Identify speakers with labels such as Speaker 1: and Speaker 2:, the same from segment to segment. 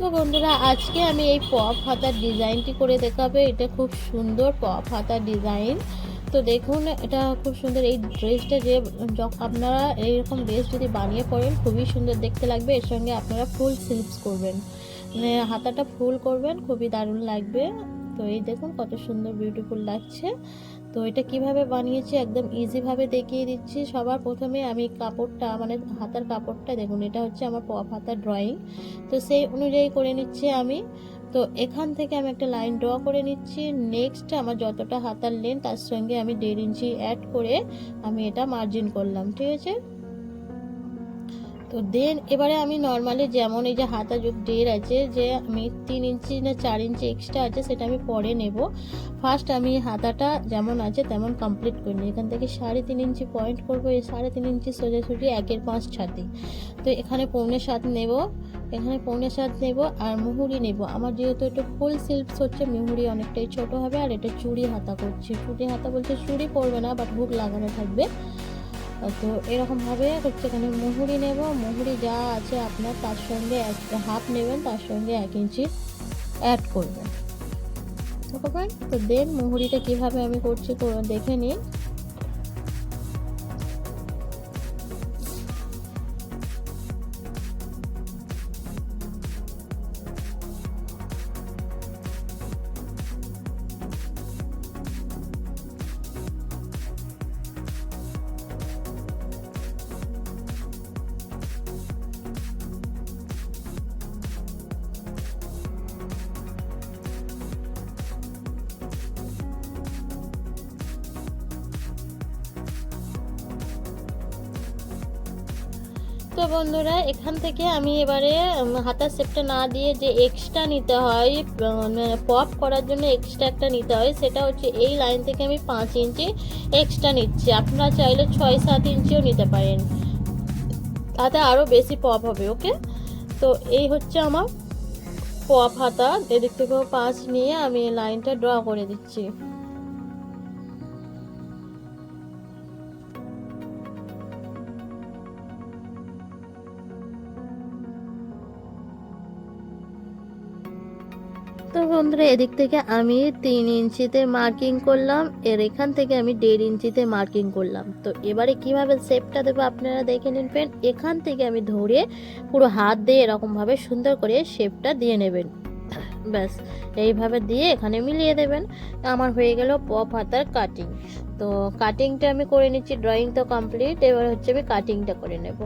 Speaker 1: তো বন্ধুরা, আজকে আমি এই পপ হাতার ডিজাইনটি করে দেখাবো। এটা খুব সুন্দর পপ হাতার ডিজাইন। তো দেখুন, এটা খুব সুন্দর। এই ড্রেসটা যে আপনারা এইরকম ড্রেস যদি বানিয়ে পড়েন খুবই সুন্দর দেখতে লাগবে। এর সঙ্গে আপনারা ফুল স্লিপস করবেন। মানে হাতাটা ফুল করবেন, খুবই দারুণ লাগবে। তো এই দেখুন, কত সুন্দর বিউটিফুল লাগছে। তো এটা কীভাবে বানিয়েছি একদম ইজিভাবে দেখিয়ে দিচ্ছি। সবার প্রথমে আমি কাপড়টা মানে হাতার কাপড়টা দেখুন, এটা হচ্ছে আমার হাতার ড্রয়িং তো সেই অনুযায়ী করে নিচ্ছি আমি। তো এখান থেকে আমি একটা লাইন ড্র করে নিচ্ছি। নেক্সট আমার যতটা হাতার লেন তার সঙ্গে আমি দেড় ইঞ্চি অ্যাড করে আমি এটা মার্জিন করলাম, ঠিক আছে? তো দেন এবারে আমি নর্মালি যেমন এই যে হাতা যুগ ডের আছে, যে আমি তিন ইঞ্চি না চার ইঞ্চি এক্সট্রা আছে, সেটা আমি পরে নেব। ফার্স্ট আমি হাতাটা যেমন আছে তেমন কমপ্লিট করে নিই। এখান থেকে সাড়ে তিন ইঞ্চি পয়েন্ট করব, এই সাড়ে তিন ইঞ্চি সোজাসুজি একের পাঁচ ছাতি তো এখানে পৌনে সাত নেব, এখানে পৌনে সাত নেব আর মুহুরি নেব। আমার যেহেতু একটু ফুল সিল্কস হচ্ছে, মুহুরি অনেকটাই ছোট হবে আর এটা চুড়ি হাতা করছি। চুড়ি হাতা বলছে চুড়ি পড়বে না বাট হুক লাগানো থাকবে। তো এরকমভাবে হচ্ছে এখানে মুহুরি নেব। মুহুরি যা আছে আপনার তার সঙ্গে এক হাফ নেবেন, তার সঙ্গে এক ইঞ্চি অ্যাড করবেন। তো দেন মুহুরিটা কীভাবে আমি করছি করে দেখে নিন। তো বন্ধুরা, এখান থেকে আমি এবারে হাতার শেপটা না দিয়ে যে এক্সট্রা নিতে হয় পপ করার জন্য এক্সট্রা একটা নিতে হয়, সেটা হচ্ছে এই লাইন থেকে আমি পাঁচ ইঞ্চি এক্সট্রা নিচ্ছি। আপনারা চাইলে ছয় সাত ইঞ্চিও নিতে পারেন। তাতে আরও বেশি পপ হবে ওকে তো এই হচ্ছে আমার পপ হাতা। এদিক থেকেও পাঁচ নিয়ে আমি লাইনটা ড্র করে দিচ্ছি। তো বন্ধুরা, এদিক থেকে আমি তিন ইঞ্চিতে মার্কিং করলাম, এর এখান থেকে আমি দেড় ইঞ্চিতে মার্কিং করলাম। তো এবারে কীভাবে শেপটা দেবো আপনারা দেখে নিন ফ্রেন্ড এখান থেকে আমি ধরে পুরো হাত দিয়ে এরকমভাবে সুন্দর করে শেপটা দিয়ে নেবেন। ব্যাস, এইভাবে দিয়ে এখানে মিলিয়ে দেবেন। আমার হয়ে গেল পপ হাতার কাটিং তো কাটিংটা আমি করে নিচ্ছি ড্রয়িং তো কমপ্লিট এবার হচ্ছে আমি কাটিংটা করে নেব।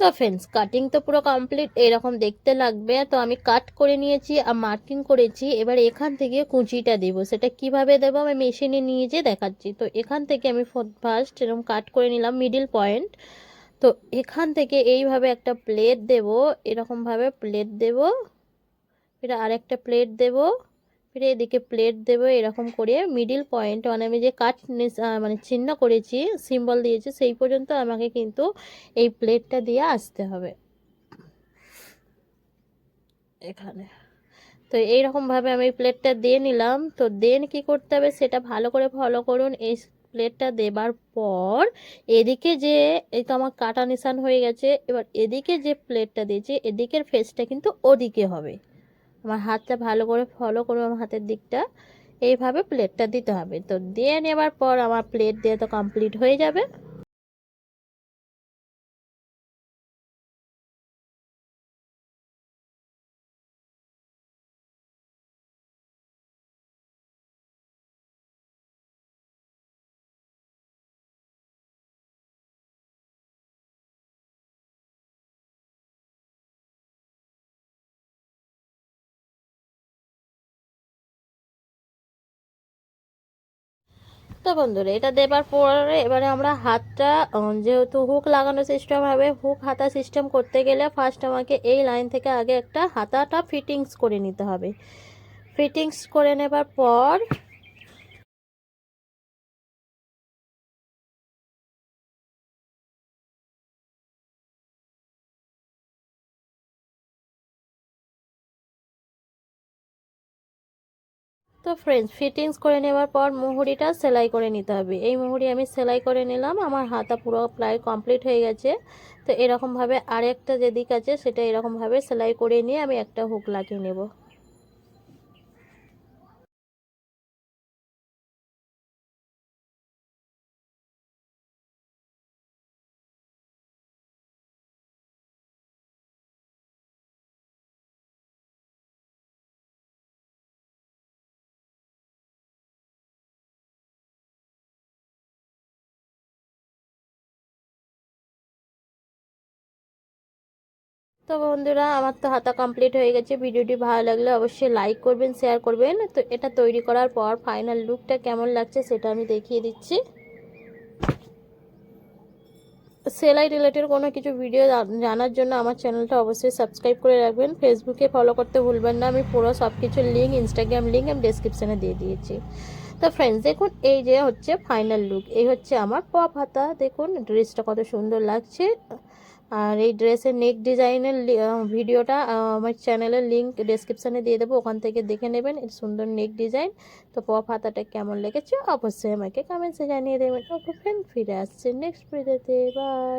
Speaker 1: তো ফ্রেন্ডস কাটিং তো পুরো কমপ্লিট এরকম দেখতে লাগবে। তো আমি কাট করে নিয়েছি আর মার্কিং করেছি। এবার এখান থেকে কুচিটা দেব। সেটা কীভাবে দেবো আমি মেশিনে নিয়ে যেয়ে দেখাচ্ছি। তো এখান থেকে আমি ফার্স্ট এরকম কাট করে নিলাম মিডিল পয়েন্ট তো এখান থেকে এইভাবে একটা প্লেট দেব, এরকমভাবে প্লেট দেব। ফিরে আরেকটা প্লেট দেব। ফিরে এদিকে প্লেট দেব, এরকম করে মিডিল পয়েন্ট মানে আমি যে কাট মানে চিহ্ন করেছি সিম্বল দিয়েছি, সেই পর্যন্ত আমাকে কিন্তু এই প্লেটটা দিয়ে আসতে হবে। এখানে। তো এইরকমভাবে আমি প্লেটটা দিয়ে নিলাম। তো দেন কি করতে হবে সেটা ভালো করে ফলো করুন। এই প্লেটটা দেবার পর এদিকে যে, এই তো আমার কাটা নিশান হয়ে গেছে, এবার এদিকে যে প্লেটটা দিয়েছি, এদিকের ফেসটা কিন্তু ওদিকে হবে। আমার হাতটা ভালো করে ফলো করব আমার হাতের দিকটা। এইভাবে প্লেটটা দিতে হবে। তো দিয়ে নেবার পর আমার প্লেট দিয়ে তো কমপ্লিট হয়ে যাবে। তো বন্ধুরা, এটা দেবার পরে এবারে আমরা হাতটা যেহেতু হুক লাগানো সিস্টেম হবে হুক হাতা সিস্টেম করতে গেলে ফার্স্ট আমাকে এই লাইন থেকে আগে একটা হাতাটা ফিটিংস করে নিতে হবে। ফিটিংস করে নেবার পর তো ফ্রেন্ডস ফিটিংস করে নেওয়ার পর মুহুরিটা সেলাই করে নিতে হবে। এই মুহুরি আমি সেলাই করে নিলাম, আমার হাতা পুরো প্রায় কমপ্লিট হয়ে গেছে। তো এরকমভাবে আরেকটা যে দিক আছে, সেটা এরকমভাবে সেলাই করে নিয়ে আমি একটা হুক লাগিয়ে নেব। তো বন্ধুরা, আমার তো হাতা কমপ্লিট হয়ে গেছে। ভিডিওটি ভালো লাগলে অবশ্যই লাইক করবেন শেয়ার করবেন। তো এটা তৈরি করার পর ফাইনাল লুকটা কেমন লাগছে সেটা আমি দেখিয়ে দিচ্ছি। সেলাই রিলেটেড কোনো কিছু ভিডিও জানার জন্য আমার চ্যানেলটা অবশ্যই সাবস্ক্রাইব করে রাখবেন। ফেসবুকে ফলো করতে ভুলবেন না। আমি পুরো সব কিছুর লিঙ্ক ইনস্টাগ্রাম লিঙ্ক আমি ডেসক্রিপশানে দিয়ে দিয়েছি। তো ফ্রেন্ডস দেখুন, এই যে হচ্ছে ফাইনাল লুক এই হচ্ছে আমার পপ হাতা। দেখুন ড্রেসটা কত সুন্দর লাগছে। আর এই ড্রেসের নেক ডিজাইনের ভিডিওটা আমার চ্যানেলের লিঙ্ক ডেসক্রিপশানে দিয়ে দেবো, ওখান থেকে দেখে নেবেন, এর সুন্দর নেক ডিজাইন তো পপ হাতাটা কেমন লেগেছে? অবশ্যই আমাকে কমেন্টসে জানিয়ে দেবেন। ওকে ফ্রেন্ড ফিরে আসছে নেক্সট ভিডিওতে বাই